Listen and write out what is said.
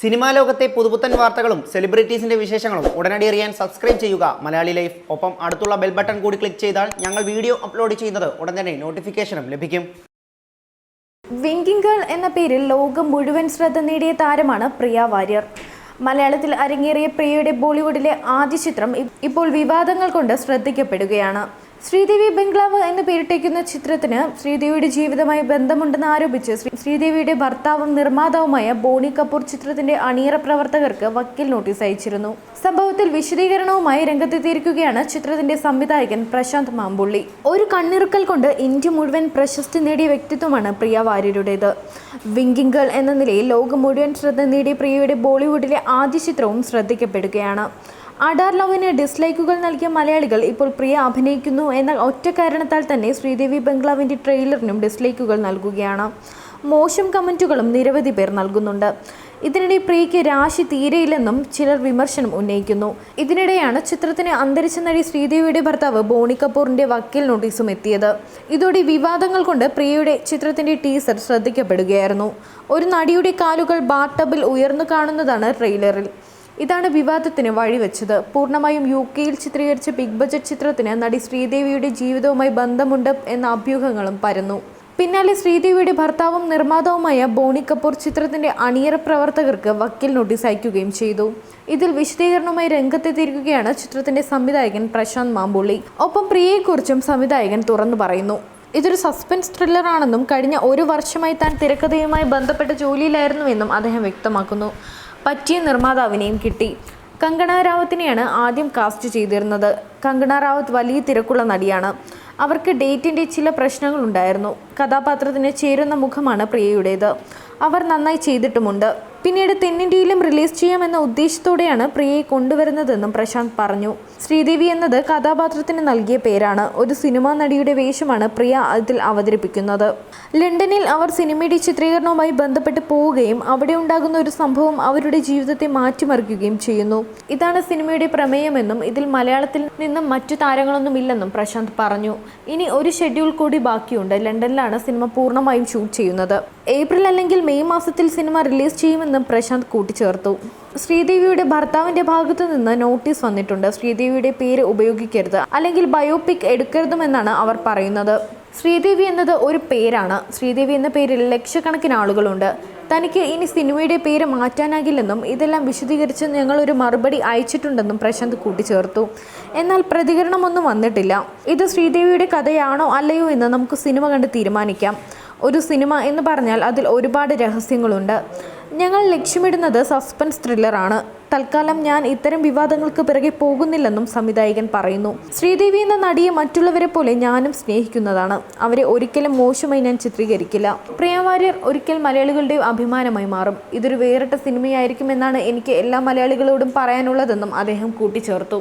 Cinema ലോകത്തെ പുതുപുത്തൻ വാർത്തകളും സെലിബ്രിറ്റീസിന്റെ വിശേഷങ്ങളും ഉടനടി അറിയാൻ സബ്സ്ക്രൈബ് ചെയ്യുക. മലയാളി ലൈഫ്. ഒപ്പം അടുത്തുള്ള ബെൽ ബട്ടൺ കൂടി ക്ലിക്ക് ചെയ്താൽ ഞങ്ങൾ വീഡിയോ അപ്ലോഡ് ചെയ്യുന്നത് ഉടൻ തന്നെ നോട്ടിഫിക്കേഷനും ലഭിക്കും. വിങ്കിങ് ഗേൾ എന്ന പേരിൽ ലോകം മുഴുവൻ ശ്രദ്ധ നേടിയ താരമാണ് പ്രിയ വാര്യർ. മലയാളത്തിൽ അരങ്ങേറിയ പ്രിയയുടെ ബോളിവുഡിലെ ആദ്യ ചിത്രം ഇപ്പോൾ വിവാദങ്ങൾ കൊണ്ട് ശ്രദ്ധിക്കപ്പെടുകയാണ്. ശ്രീദേവി ബംഗ്ലാവ് എന്ന് പേരിട്ടേക്കുന്ന ചിത്രത്തിന് ശ്രീദേവിയുടെ ജീവിതമായി ബന്ധമുണ്ടെന്ന് ആരോപിച്ച് ശ്രീ- ശ്രീദേവിയുടെ ഭർത്താവും നിർമ്മാതാവുമായ ബോണി കപൂർ ചിത്രത്തിന്റെ അണിയറ പ്രവർത്തകർക്ക് വക്കീൽ നോട്ടീസ് അയച്ചിരുന്നു. സംഭവത്തിൽ വിശദീകരണവുമായി രംഗത്തെത്തിയിരിക്കുകയാണ് ചിത്രത്തിന്റെ സംവിധായകൻ പ്രശാന്ത് മാമ്പുള്ളി. ഒരു കണ്ണിറുക്കൽ കൊണ്ട് ഇന്ത്യ മുഴുവൻ പ്രശസ്തി നേടിയ വ്യക്തിത്വമാണ് പ്രിയ വാര്യരുടേത്. വിങ്കിങ് ഗേൾ എന്ന നിലയിൽ ലോകം മുഴുവൻ ശ്രദ്ധ നേടിയ പ്രിയയുടെ ബോളിവുഡിലെ ആദ്യ ചിത്രവും ശ്രദ്ധിക്കപ്പെടുകയാണ്. അഡാർ ലവിന് ഡിസ്ലൈക്കുകൾ നൽകിയ മലയാളികൾ ഇപ്പോൾ പ്രിയ അഭിനയിക്കുന്നു എന്ന ഒറ്റ കാരണത്താൽ തന്നെ ശ്രീദേവി ബംഗ്ലാവിന്റെ ട്രെയിലറിനും ഡിസ്ലൈക്കുകൾ നൽകുകയാണ്. മോശം കമന്റുകളും നിരവധി പേർ നൽകുന്നുണ്ട്. ഇതിനിടെ പ്രിയയ്ക്ക് രാശി തീരെയില്ലെന്നും ചിലർ വിമർശനം ഉന്നയിക്കുന്നു. ഇതിനിടെയാണ് ചിത്രത്തിന് അന്തരിച്ച നടി ശ്രീദേവിയുടെ ഭർത്താവ് ബോണി കപൂറിന്റെ വക്കീൽ നോട്ടീസും എത്തിയത്. ഇതോടെ വിവാദങ്ങൾ കൊണ്ട് പ്രിയയുടെ ചിത്രത്തിന്റെ ടീസർ ശ്രദ്ധിക്കപ്പെടുകയായിരുന്നു. ഒരു നടിയുടെ കാലുകൾ ബാർട്ടബിൽ ഉയർന്നു കാണുന്നതാണ് ട്രെയിലറിൽ. ഇതാണ് വിവാദത്തിന് വഴിവെച്ചത്. പൂർണമായും യു കെയിൽ ചിത്രീകരിച്ച ബിഗ് ബജറ്റ് ചിത്രത്തിന് നടി ശ്രീദേവിയുടെ ജീവിതവുമായി ബന്ധമുണ്ട് എന്ന അഭ്യൂഹങ്ങളും പരന്നു. പിന്നാലെ ശ്രീദേവിയുടെ ഭർത്താവും നിർമ്മാതാവുമായ ബോണി കപൂർ ചിത്രത്തിന്റെ അണിയറ പ്രവർത്തകർക്ക് വക്കീൽ നോട്ടീസ് അയക്കുകയും ചെയ്തു. ഇതിൽ വിശദീകരണവുമായി രംഗത്തെത്തിയിരിക്കുകയാണ് ചിത്രത്തിന്റെ സംവിധായകൻ പ്രശാന്ത് മാമ്പുള്ളി. ഒപ്പം പ്രിയയെക്കുറിച്ചും സംവിധായകൻ തുറന്നു പറയുന്നു. ഇതൊരു സസ്പെൻസ് ത്രില്ലറാണെന്നും കഴിഞ്ഞ ഒരു വർഷമായി താൻ തിരക്കഥയുമായി ബന്ധപ്പെട്ട ജോലിയിലായിരുന്നുവെന്നും അദ്ദേഹം വ്യക്തമാക്കുന്നു. പറ്റിയ നിർമ്മാതാവിനെയും കിട്ടി. കങ്കണ റാവത്തിനെയാണ് ആദ്യം കാസ്റ്റ് ചെയ്തിരുന്നത്. കങ്കണ റാവത്ത് വലിയ തിരക്കുള്ള നടിയാണ്. അവർക്ക് ഡേറ്റിന്റെ ചില പ്രശ്നങ്ങളുണ്ടായിരുന്നു. കഥാപാത്രത്തിന് ചേരുന്ന മുഖമാണ് പ്രിയയുടേത്. അവർ നന്നായി ചെയ്തിട്ടുമുണ്ട്. പിന്നീട് തെന്നിന്ത്യയിലും റിലീസ് ചെയ്യാമെന്ന ഉദ്ദേശത്തോടെയാണ് പ്രിയയെ കൊണ്ടുവരുന്നതെന്നും പ്രശാന്ത് പറഞ്ഞു. ശ്രീദേവി എന്നത് കഥാപാത്രത്തിന് നൽകിയ പേരാണ്. ഒരു സിനിമാ നടിയുടെ വേഷമാണ് പ്രിയ അതിൽ അവതരിപ്പിക്കുന്നത്. ലണ്ടനിൽ അവർ സിനിമയുടെ ചിത്രീകരണവുമായി ബന്ധപ്പെട്ട് പോവുകയും അവിടെ ഉണ്ടാകുന്ന ഒരു സംഭവം അവരുടെ ജീവിതത്തെ മാറ്റിമറിക്കുകയും ചെയ്യുന്നു. ഇതാണ് സിനിമയുടെ പ്രമേയമെന്നും ഇതിൽ മലയാളത്തിൽ നിന്നും മറ്റു താരങ്ങളൊന്നുമില്ലെന്നും പ്രശാന്ത് പറഞ്ഞു. ഇനി ഒരു ഷെഡ്യൂൾ കൂടി ബാക്കിയുണ്ട്. ലണ്ടനിലാണ് സിനിമ പൂർണമായും ഷൂട്ട് ചെയ്യുന്നത്. ഏപ്രിൽ അല്ലെങ്കിൽ മെയ് മാസത്തിൽ സിനിമ റിലീസ് ചെയ്യുമെന്നും പ്രശാന്ത് കൂട്ടിച്ചേർത്തു. ശ്രീദേവിയുടെ ഭർത്താവിന്റെ ഭാഗത്തു നിന്ന് നോട്ടീസ് വന്നിട്ടുണ്ട്. ശ്രീദേവിയുടെ പേര് ഉപയോഗിക്കരുത് അല്ലെങ്കിൽ ബയോപിക് എടുക്കരുതുമെന്നാണ് അവർ പറയുന്നത്. ശ്രീദേവി എന്നത് ഒരു പേരാണ്. ശ്രീദേവി എന്ന പേരിൽ ലക്ഷക്കണക്കിന് ആളുകളുണ്ട്. തനിക്ക് ഇനി സിനിമയുടെ പേര് മാറ്റാനാകില്ലെന്നും ഇതെല്ലാം വിശദീകരിച്ച് ഞങ്ങൾ ഒരു മറുപടി അയച്ചിട്ടുണ്ടെന്നും പ്രശാന്ത് കൂട്ടിച്ചേർത്തു. എന്നാൽ പ്രതികരണമൊന്നും വന്നിട്ടില്ല. ഇത് ശ്രീദേവിയുടെ കഥയാണോ അല്ലയോ എന്ന് നമുക്ക് സിനിമ കണ്ട് തീരുമാനിക്കാം. ഒരു സിനിമ എന്ന് പറഞ്ഞാൽ അതിൽ ഒരുപാട് രഹസ്യങ്ങളുണ്ട്. ഞങ്ങൾ ലക്ഷ്യമിടുന്നത് സസ്പെൻസ് ത്രില്ലറാണ് തൽക്കാലം ഞാൻ ഇത്തരം വിവാദങ്ങൾക്ക് പിറകെ പോകുന്നില്ലെന്നും സംവിധായകൻ പറയുന്നു. ശ്രീദേവി എന്ന നടിയെ മറ്റുള്ളവരെ പോലെ ഞാനും സ്നേഹിക്കുന്നതാണ്. അവരെ ഒരിക്കലും മോശമായി ഞാൻ ചിത്രീകരിക്കില്ല. പ്രിയവാര്യർ ഒരിക്കൽ മലയാളികളുടെ അഭിമാനമായി മാറും. ഇതൊരു വേറിട്ട സിനിമയായിരിക്കുമെന്നാണ് എനിക്ക് എല്ലാ മലയാളികളോടും പറയാനുള്ളതെന്നും അദ്ദേഹം കൂട്ടിച്ചേർത്തു.